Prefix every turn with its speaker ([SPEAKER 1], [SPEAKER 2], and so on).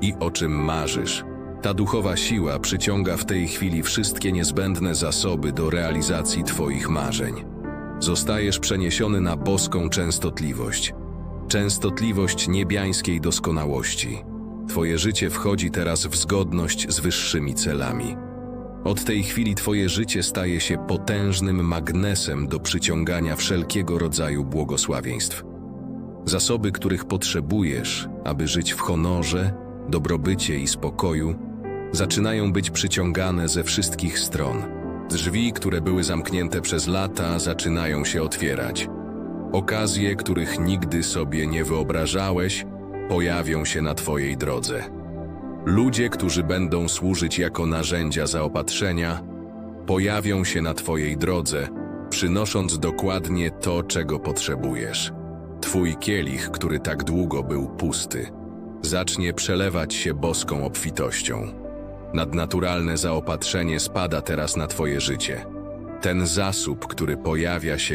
[SPEAKER 1] i o czym marzysz. Ta duchowa siła przyciąga w tej chwili wszystkie niezbędne zasoby do realizacji Twoich marzeń. Zostajesz przeniesiony na boską częstotliwość. Częstotliwość niebiańskiej doskonałości. Twoje życie wchodzi teraz w zgodność z wyższymi celami. Od tej chwili Twoje życie staje się potężnym magnesem do przyciągania wszelkiego rodzaju błogosławieństw. Zasoby, których potrzebujesz, aby żyć w honorze, dobrobycie i spokoju, zaczynają być przyciągane ze wszystkich stron. Drzwi, które były zamknięte przez lata, zaczynają się otwierać. Okazje, których nigdy sobie nie wyobrażałeś, pojawią się na Twojej drodze. Ludzie, którzy będą służyć jako narzędzia zaopatrzenia, pojawią się na Twojej drodze, przynosząc dokładnie to, czego potrzebujesz. Twój kielich, który tak długo był pusty, zacznie przelewać się boską obfitością. Nadnaturalne zaopatrzenie spada teraz na Twoje życie. Ten zasób, który pojawia się